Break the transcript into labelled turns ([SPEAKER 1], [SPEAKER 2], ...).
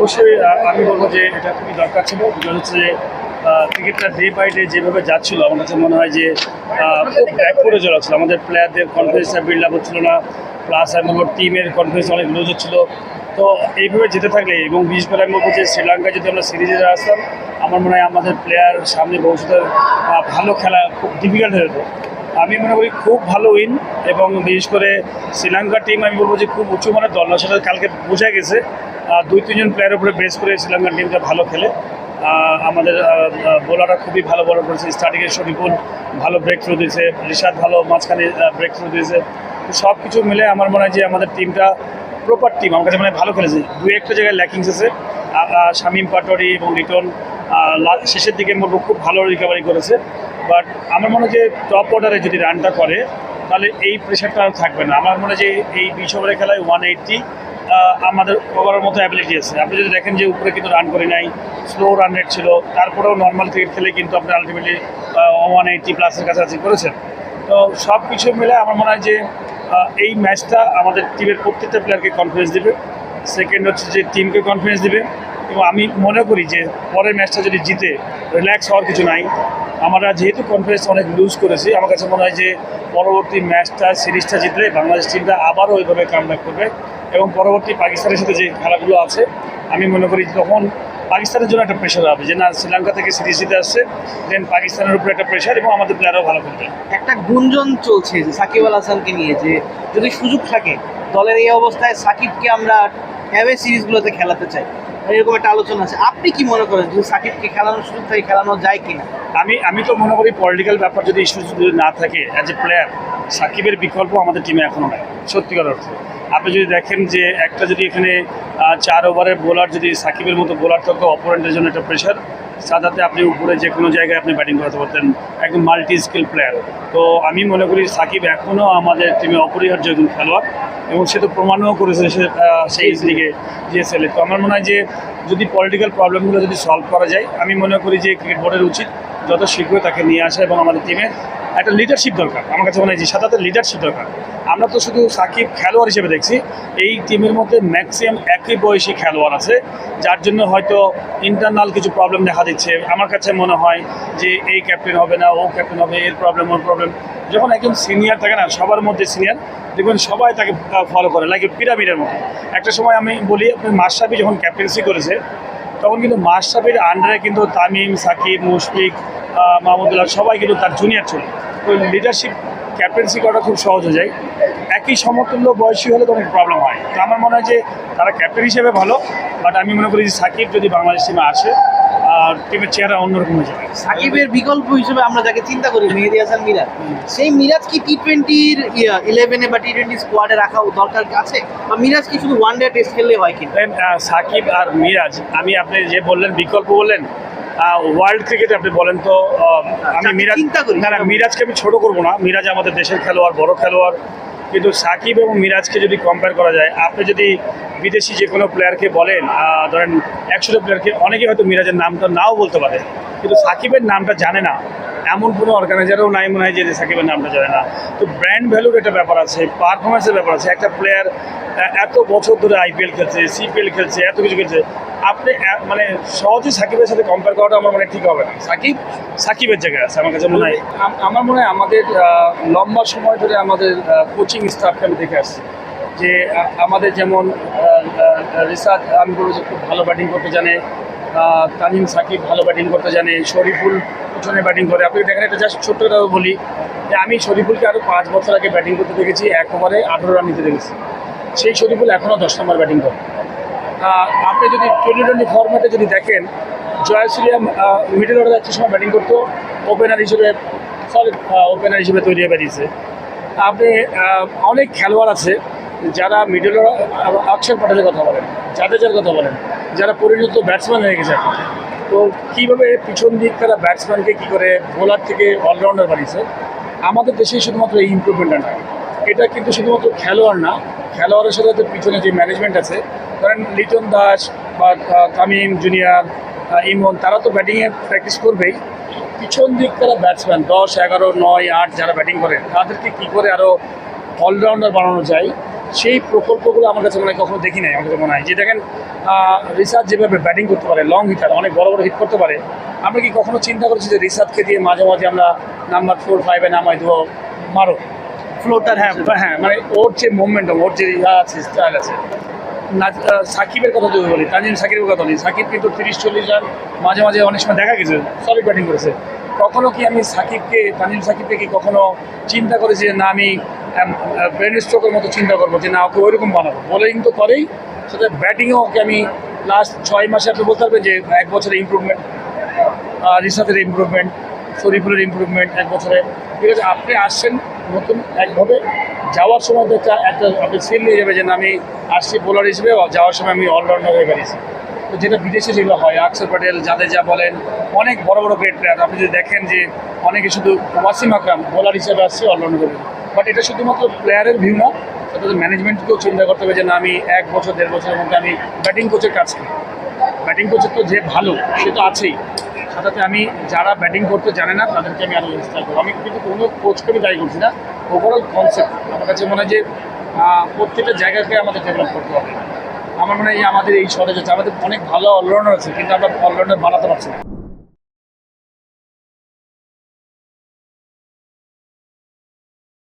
[SPEAKER 1] অবশ্যই আমি বলব যে এটা খুবই দরকার ছিল। হচ্ছে যে ক্রিকেটটা ডে বাই ডে যেভাবে যাচ্ছিল, আমার কাছে মনে হয় যে খুব ব্যাক করে চলাচ্ছিল আমাদের প্লেয়ারদের কনফিডেন্সটা বিল্ড আপ হচ্ছিল না প্লাস আমি বলব টিমের কনফিডেন্স অনেক লুজ হচ্ছিল। তো এইভাবে যেতে থাকলে, এবং বিশেষ করে আমি বলব যে শ্রীলঙ্কা যদি আমরা সিরিজে আসতাম, আমার মনে হয় আমাদের প্লেয়ার সামনে ভবিষ্যতে ভালো খেলা খুব ডিফিকাল্ট হয়ে যেত। আমি মনে করি খুব ভালো উইন এবং বিশেষ করে শ্রীলঙ্কা টিম আমি বলব যে খুব উঁচু মানের দল না সেটা কালকে বোঝা গেছে। দুই, তিনজন প্লেয়ারের উপরে বেস করে শ্রীলঙ্কার টিমটা ভালো খেলে। আমাদের বোলাররা খুবই ভালো বলার করেছে। স্টার্টিংয়ে শরীফুল ভালো ব্রেক থ্রু দিয়েছে, রিশাদ ভালো মাঝখানে ব্রেক থ্রু দিয়েছে। সব কিছু মিলে আমার মনে হয় যে আমাদের টিমটা প্রপার টিম আমার কাছে মানে ভালো খেলেছে। দু একটা জায়গায় ল্যাকিংস আছে। শামীম পাটোয়ারি এবং রিটন শেষের দিকে বলব খুব ভালো রিকভারি করেছে। বাট আমার মনে হয় যে টপ অর্ডারে যদি রানটা করে, তাহলে এই প্রেশারটা আর থাকবে না। আমার মনে হয় যে এই বিশ ওভারের খেলায় ওয়ান এইটটি আমাদের ওভারের মতো অ্যাবিলিটি আছে। আপনি যদি দেখেন যে উপরে কিন্তু রান করে নাই স্লো রান রেট ছিল, তারপরেও নর্মাল ক্রিকেট খেলে কিন্তু আপনি আলটিমেটলি ওয়ান এইটটি প্লাসের কাছাকাছি করেছেন। তো সব কিছু মিলে আমার মনে হয় যে এই ম্যাচটা আমাদের টিমের প্রত্যেকটা প্লেয়ারকে কনফিডেন্স দেবে। সেকেন্ড হচ্ছে যে টিমকে কনফিডেন্স দেবে। এবং আমি মনে করি যে পরের ম্যাচটা যদি জিতে রিল্যাক্স হওয়ার কিছু নাই। আমরা যেহেতু কনফিডেন্স অনেক লুজ করেছি, আমার কাছে মনে হয় যে পরবর্তী ম্যাচটা সিরিজটা জিতলে বাংলাদেশ টিমটা আবারও ওইভাবে কামব্যাক করবে এবং পরবর্তী পাকিস্তানের সাথে যে খেলাগুলো আছে, আমি মনে করি তখন পাকিস্তানের জন্য একটা প্রেশার হবে যে না, শ্রীলঙ্কা থেকে সিরিজ জিতে আসছে দেন পাকিস্তানের উপরে একটা প্রেশার এবং আমাদের প্লেয়ারও ভালো খেলবে
[SPEAKER 2] একটা গুঞ্জন চলছে যে সাকিব আল হাসানকে নিয়ে যে যদি সুযোগ থাকে, দলের এই অবস্থায় সাকিবকে আমরা অ্যাওয়ে সিরিজগুলোতে খেলাতে চাই। এরকম একটা আলোচনা আছে। আপনি কি মনে করেন যে সাকিবকে খেলানোর সুযোগ থেকে, খেলানো যায় কিনা?
[SPEAKER 1] আমি আমি তো মনে করি পলিটিক্যাল ব্যাপার যদি ইস্যু যদি না থাকে অ্যাজ এ প্লেয়ার সাকিবের বিকল্প আমাদের টিমে এখনও নাই, সত্যিকার অর্থে। আপনি যদি দেখেন যে একটা যদি এখানে চার ওভারের বোলার যদি সাকিবের মতো বোলার থাকতো অপোনেন্টের জন্য একটা প্রেশার সাদাতে আপনি উপরে যে কোনো জায়গায় আপনি ব্যাটিং করাতে পারতেন, একদম মাল্টি স্কিল প্লেয়ার তো আমি মনে করি সাকিব এখনও আমাদের টিমে অপরিহার্য একজন খেলোয়াড় এবং সে তো প্রমাণও করেছে সে সেই দিকে জিএসএল তো আমার মনে হয় যে যদি পলিটিক্যাল প্রবলেমগুলো যদি সলভ করা যায়, আমি মনে করি যে ক্রিকেট বোর্ডের উচিত যত শীঘ্রই তাকে নিয়ে আসা এবং আমাদের টিমে একটা লিডারশিপ দরকার। আমার কাছে মনে হয় যে সাথে লিডারশিপ দরকার। আমরা তো শুধু সাকিব খেলোয়াড় হিসেবে দেখছি, এই টিমের মধ্যে ম্যাক্সিমাম একই বয়সী খেলোয়াড় আছে, যার জন্য হয়তো ইন্টারনাল কিছু প্রবলেম দেখা দিচ্ছে। আমার কাছে মনে হয় যে এই ক্যাপ্টেন হবে না, ও ক্যাপ্টেন হবে, এর প্রবলেম ওর প্রবলেম যখন একজন সিনিয়র থাকে না, সবার মধ্যে সিনিয়র দেখবেন সবাই তাকে ফলো করে লাইক পিরামিডের মতো। একটা সময় আমি বলি, আপনি মাসাবি যখন ক্যাপ্টেন্সি করেছে, তখন কিন্তু মাশরাফির আন্ডারে কিন্তু তামিম, সাকিব, মুশফিক মাহমুদুল্লাহ সবাই কিন্তু তার জুনিয়র ছিল। তো লিডারশিপ ক্যাপ্টেন্সি করাটা খুব সহজ হয়ে যায়। একই সমতুল্য বয়সী হলে তো অনেক প্রবলেম হয়। তো আমার মনে হয় যে তারা ক্যাপ্টেন হিসেবে ভালো বাট আমি মনে করি যে সাকিব যদি বাংলাদেশ টিমে আসে আর টিমের চেহারা অন্যরকম হয়ে যাবে।
[SPEAKER 2] সাকিবের বিকল্প হিসেবে আমরা যাকে চিন্তা করি মেহেদি হাসান মিরাজ। সেই মিরাজ কি টি টোয়েন্টির ইলেভেনে বা টি টোয়েন্টি স্কোয়াডে রাখা দরকার আছে? বা মিরাজ কি শুধু ওয়ান ডে টেস্ট খেললে হয়
[SPEAKER 1] দেন সাকিব আর মিরাজ আমি আপনি যে বললেন বিকল্প বললেন ওয়ার্ল্ড ক্রিকেটে আপনি বলেন তো আমি মিরাজ
[SPEAKER 2] চিন্তা করি।
[SPEAKER 1] না না মিরাজকে আমি ছোট করব না। মিরাজ আমাদের দেশের খেলোয়াড় বড় খেলোয়াড়। কিন্তু সাকিব এবং মিরাজকে যদি কম্পেয়ার করা যায় আপনি যদি বিদেশি যে কোনো প্লেয়ারকে বলেন ধরেন একশোটা প্লেয়ারকে অনেকে হয়তো মিরাজের নামটা নাও বলতে পারে। কিন্তু সাকিবের নামটা জানে না। এমন কোনো অর্গানাইজারও নাই মনে হয় যে সাকিবের নামটা জানে না। তো ব্র্যান্ড ভ্যালুর একটা ব্যাপার আছে পারফরমেন্সের ব্যাপার আছে। একটা প্লেয়ার এত বছর ধরে আইপিএল খেলছে সিপিএল খেলছে, এত কিছু খেলছে। আপনি মানে সহজে সাকিবের সাথে কম্পেয়ার করাটা আমার মনে ঠিক হবে না। সাকিব, সাকিবের জায়গায় আছে, আমার কাছে মনে হয়। আমার মনে হয় আমাদের লম্বা সময় ধরে আমাদের কোচিং স্টাফকে আমি দেখে আসছি। যে আমাদের যেমন রিসার্চ আমি বলব যে খুব ভালো ব্যাটিং করতে জানে। তানিম সাকিব ভালো ব্যাটিং করতে জানে। শরীফুল পিছনে ব্যাটিং করে। আপনি দেখেন একটা জাস্ট ছোট্ট কথা বলি, যে আমি শরীফুলকে আরও পাঁচ বছর আগে ব্যাটিং করতে দেখেছি, এক ওভারে আঠেরো রান নিতে দেখেছি। সেই শরীফুল এখনও দশ নম্বর ব্যাটিং করে। আপনি যদি টোয়েন্টি টোয়েন্টি ফর্ম্যাটে যদি দেখেন জয়াসুলিয়া মিডল অর্ডার একটি সময় ব্যাটিং করতো ওপেনার হিসেবে সলিড ওপেনার হিসেবে তৈরি হয়ে বেরিয়েছে। আপনি অনেক খেলোয়াড় আছে, যারা মিডল অক্ষর প্যাটেলের কথা বলেন, জাদেজার কথা বলেন, যারা পরিণত ব্যাটসম্যান হয়ে গেছে এখন। তো কীভাবে পিছন দিক তারা ব্যাটসম্যানকে কী করে বোলার থেকে অলরাউন্ডার বানিয়েছে? আমাদের দেশে শুধুমাত্র এই ইম্প্রুভমেন্টটা নয়। এটা কিন্তু শুধুমাত্র খেলোয়াড় না, খেলোয়াড়ের সাথে তো পিছনে যে ম্যানেজমেন্ট আছে, ধরেন লিটন দাস বা তামিম জুনিয়র ইমন, তারা তো ব্যাটিংয়ে প্র্যাকটিস করবেই। পিছন দিক তারা ব্যাটসম্যান দশ, এগারো, নয়, আট যারা ব্যাটিং করে, তাদেরকে কী করে আরও অলরাউন্ডার বানানো যায়? সেই প্রকল্পগুলো আমার কাছে মনে হয় কখনো দেখি নাই আমার কাছে মনে হয়। যে দেখেন রিসার্চ যেভাবে ব্যাটিং করতে পারে লং হিটার অনেক বড় বড় হিট করতে পারে আমরা কি কখনো চিন্তা করেছি যে রিসার্চকে দিয়ে মাঝে মাঝে আমরা নাম্বার ফোর ফাইভে নামাই দেবো মারো? ফ্লোটার হ্যাঁ হ্যাঁ মানে ওর যে মুভমেন্ট ওর যে ইয়া আছে স্টাইল আছে। সাকিবের কথা যদি বলি তানজিম সাকিবের কথা বলি সাকিব কিন্তু তিরিশ চল্লিশ রান মাঝে মাঝে অনেক সময় দেখা গেছে সলিড ব্যাটিং করেছে। কখনো কি আমি সাকিবকে তানজিম সাকিবকে কি কখনো চিন্তা করেছি যে না আমি ব্রেন স্ট্রোকের মতো চিন্তা করব যে, না, ওকে ওইরকম বানাবো। বোলিং তো করেই সাথে ব্যাটিংও ওকে আমি লাস্ট ছয় মাসে আপনি বলতে পারবেন যে, এক বছরের ইমপ্রুভমেন্ট রিসার্চের ইম্প্রুভমেন্ট শরীফুলের ইমপ্রুভমেন্ট এক বছরে। ঠিক আছে, আপনি আসছেন নতুন একভাবে, যাওয়ার সময় তো একটা একটা আপনি ফিল নিয়ে যাবে যে, না, আমি আসছি বোলার হিসেবে যাওয়ার সময় আমি অলরাউন্ডার হয়ে বেরিয়েছি। তো যেটা বিদেশে যেগুলো হয়, আকসর প্যাটেল যাদের যা বলেন, অনেক বড় বড় গ্রেট প্লেয়ার আপনি যদি দেখেন যে, অনেকে শুধু ওয়াসিম আকরাম বোলার হিসেবে আসছে অলরাউন্ডার বাট এটা শুধুমাত্র প্লেয়ারের ভিউ না তাদের ম্যানেজমেন্টকেও চিন্তা করতে হবে যে না, আমি এক বছর, দেড় বছরের মধ্যে আমি ব্যাটিং কোচের করি ব্যাটিং কোচের তো যে ভালো, সে তো আছেই। সাথে আমি যারা ব্যাটিং করতে জানে না, তাদেরকে আমি আরও ইনস্পায়ার করব। আমি কিন্তু কোনো কোচকে আমি দায়ী করছি না। ওভারঅল কনসেপ্ট আমার কাছে মনে হয় যে প্রত্যেকটা জায়গাকে আমাদের ডেভেলপ করতে হবে। আমার মনে হয় আমাদের এই শহরে যাচ্ছে আমাদের অনেক ভালো অলরাউন্ডার আছে, কিন্তু আমরা অলরাউন্ডার বানাতে পারছি না।